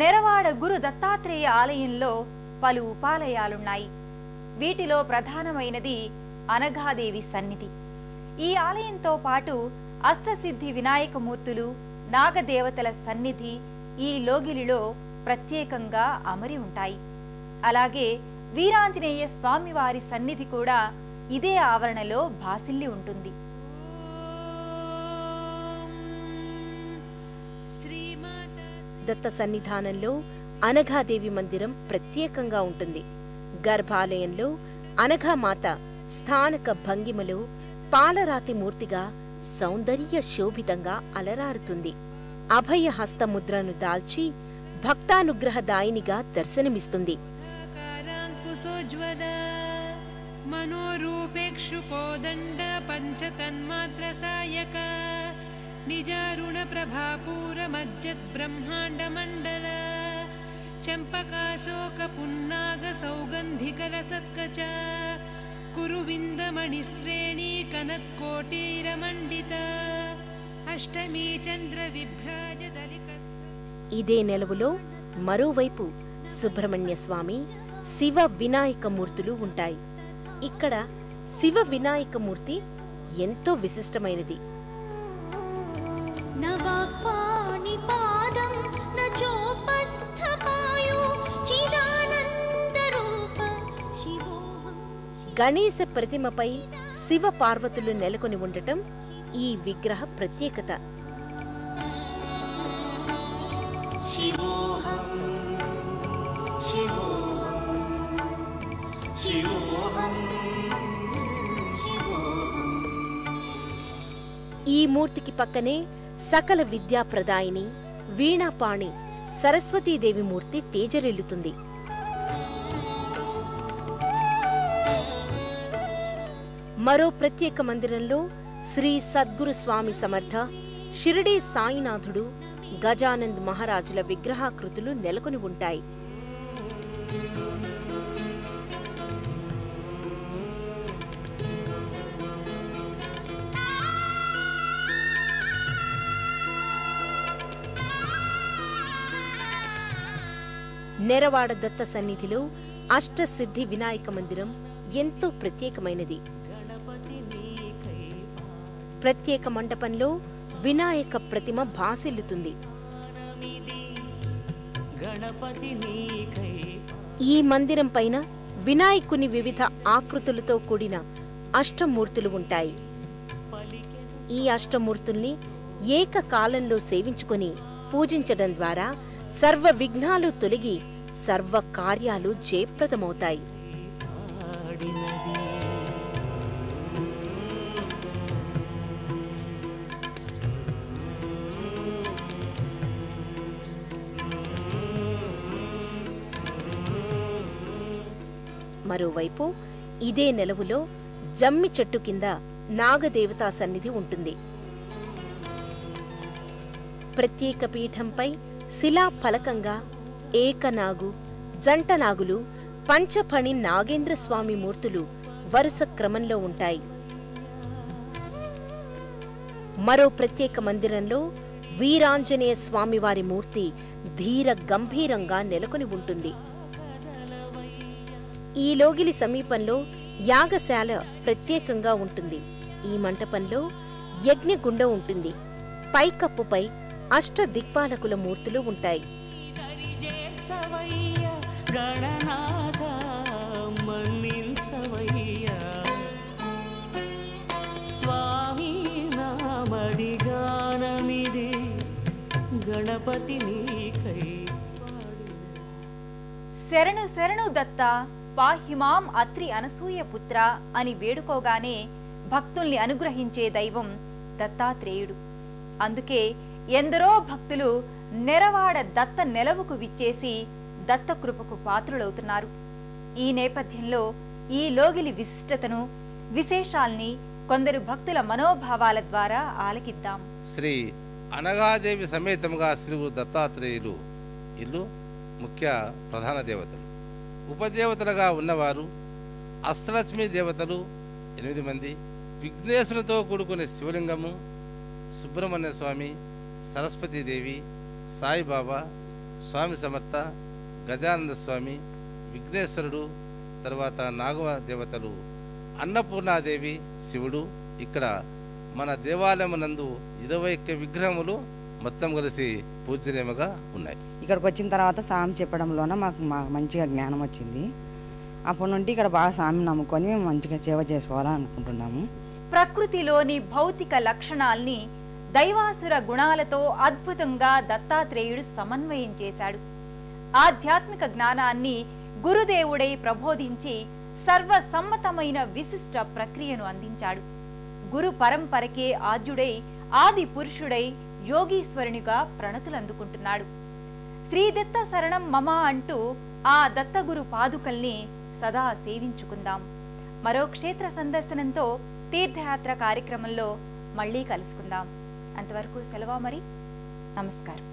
నెరవాడ గురు దత్తాత్రేయ ఆలయంలో పలు ఉపాలయాలున్నాయి. వీటిలో ప్రధానమైనది అనఘాదేవి సన్నిధి. ఈ ఆలయంతో పాటు అష్టసిద్ధి వినాయకమూర్తులు నాగదేవతల సన్నిధి ఈ లోగిలిలో ప్రత్యేకంగా అమరి ఉంటాయి. అలాగే వీరాంజనేయ స్వామివారి సన్నిధి కూడా ఇదే ఆవరణలో భాసిల్లి ఉంటుంది. దత్త సన్నిధానంలో అనఘాదేవి మందిరం ప్రత్యేకంగా ఉంటుంది. గర్భాలయంలో అనఘామాత స్థానక భంగిమలో పాలరాతి మూర్తిగా సౌందర్య శోభితంగా అలరారుతుంది. అభయ హస్తముద్రను దాల్చి భక్తానుగ్రహదాయినిగా దర్శనమిస్తుంది. మనోరూపేక్షుపోదండ పంచతన్మాత్ర निजारुणप्रभापूरमज्जद्ब्रह्माण्डमण्डल चम्पकाशोकपुन्नागसौगन्धिकलसत्कच कुरुविन्दमणिश्रेणी कनत्कोटीरमण्डित अष्टमी चन्द्रविभ्राजदलिकस्त ఇదే నెలవులో మరోవైపు సుబ్రహ్మణ్య స్వామి శివ వినాయక మూర్తులు ఉంటాయి ఇక్కడ శివ వినాయక మూర్తి ఎంతో విశిష్టమైనది గణేశ ప్రతిమపై శివ పార్వతులు నెలకొని ఉండటం ఈ విగ్రహ ప్రత్యేకత. ఈ మూర్తికి పక్కనే సకల విద్యా ప్రదాయిని వీణాపాణి సరస్వతీదేవి మూర్తి తేజరిల్లుతుంది. మరో ప్రత్యేక మందిరంలో శ్రీ సద్గురు స్వామి సమర్థ షిరిడీ సాయినాథుడు గజానంద్ మహారాజుల విగ్రహాకృతులు నెలకొని ఉంటాయి. నెరవాడ దత్త సన్నిధిలో అష్టసిద్ధి వినాయక మందిరం ఎంతో ప్రత్యేకమైనది. ప్రత్యేక మండపంలో వినాయక ప్రతిమ భాసిల్లుతుంది ఈ మందిరం పైన వినాయకుని వివిధ ఆకృతులతో కూడిన అష్టమూర్తులు ఉంటాయి. ఈ అష్టమూర్తుల్ని ఏకకాలంలో సేవించుకొని పూజించడం ద్వారా సర్వ విఘ్నాలు తొలగి సర్వ కార్యాలు జయప్రదమవుతాయి. మరోవైపు ఇదే నెలవులో జమ్మి చెట్టు కింద నాగదేవతా సన్నిధి ఉంటుంది. ప్రత్యేక పీఠంపై శిలా ఫలకంగా ఏకనాగు జంటనాగులు పంచఫణి నాగేంద్ర స్వామి మూర్తులు వరుస క్రమంలో ఉంటాయి. మరో ప్రత్యేక మందిరంలో వీరాంజనేయ స్వామివారి మూర్తి ధీర గంభీరంగా నెలకొని ఉంటుంది. ఈ లోగిలి సమీపంలో యాగశాల ప్రత్యేకంగా ఉంటుంది. ఈ మంటపంలో యజ్ఞగుండ ఉంటుంది. పైకప్పుపై అష్ట దిక్పాలకుల మూర్తులు ఉంటాయి. గణనాథ మన్నించవయ్య. స్వామి నామది గానమిది గణపతి నీకై శరణు శరణు దత్త పాహిమాం అత్రి అనసూయ పుత్ర అని వేడుకోగానే భక్తుల్ని అనుగ్రహించే దైవం దత్తాత్రేయుడు. అందుకే ఎందరో భక్తులు నెరవాడ దత్త నెలవుకు విచ్చేసి దత్త కృపకు పాత్రులవుతున్నారు. ఈ నేపథ్యంలో ఈ లోగిలి విశిష్టతను విశేషాల్ని కొందరు భక్తుల మనోభావాల ద్వారా ఆలకిద్దాం. శ్రీ అనగాదేవి సమేతముగా శ్రీ దత్తాత్రేయులు ఇల్లు ముఖ్య ప్రధాన దేవతలు. ఉపదేవతలుగా ఉన్నవారు అష్టలక్ష్మి దేవతలు ఎనిమిది మంది విఘ్నేశ్వరులతో కూడుకునే శివలింగము సుబ్రహ్మణ్య స్వామి సరస్వతీదేవి సాయిబాబా స్వామి సమర్థ గజానంద స్వామి విఘ్నేశ్వరుడు తర్వాత నాగవ దేవతలు అన్నపూర్ణాదేవి శివుడు. ఇక్కడ మన దేవాలయమునందు ఇరవై ఒక్క విగ్రహములు మొత్తం కలిసి పూజనీయముగా ఉన్నాయి. ఇక్కడికి వచ్చిన తర్వాత స్వామి చెప్పడంలోన మాకు మంచిగా జ్ఞానం వచ్చింది. అప్పటి నుండి ఇక్కడ బాగా స్వామిని నమ్ముకొని మేము మంచిగా సేవ చేసుకోవాలని అనుకుంటున్నాము. ప్రకృతిలోని భౌతిక లక్షణాల్ని దైవాసుర గుణాలతో అద్భుతంగా దత్తాత్రేయుడు సమన్వయం చేశాడు. ఆధ్యాత్మిక జ్ఞానాన్ని గురుదేవుడై ప్రబోధించి సర్వసమ్మతమైన విశిష్ట ప్రక్రియను అందించాడు. గురు పరంపరకే ఆద్యుడై ఆది పురుషుడై యోగీశ్వరునిగా ప్రణతులందుకుంటున్నాడు. శ్రీదత్త శరణం మమ అంటూ ఆ దత్తగురు పాదుకల్ని సదా సేవించుకుందాం. మరో క్షేత్ర సందర్శనంతో తీర్థయాత్ర కార్యక్రమంలో మళ్ళీ కలుసుకుందాం. అంతవరకు సెలవు మరి. నమస్కారం.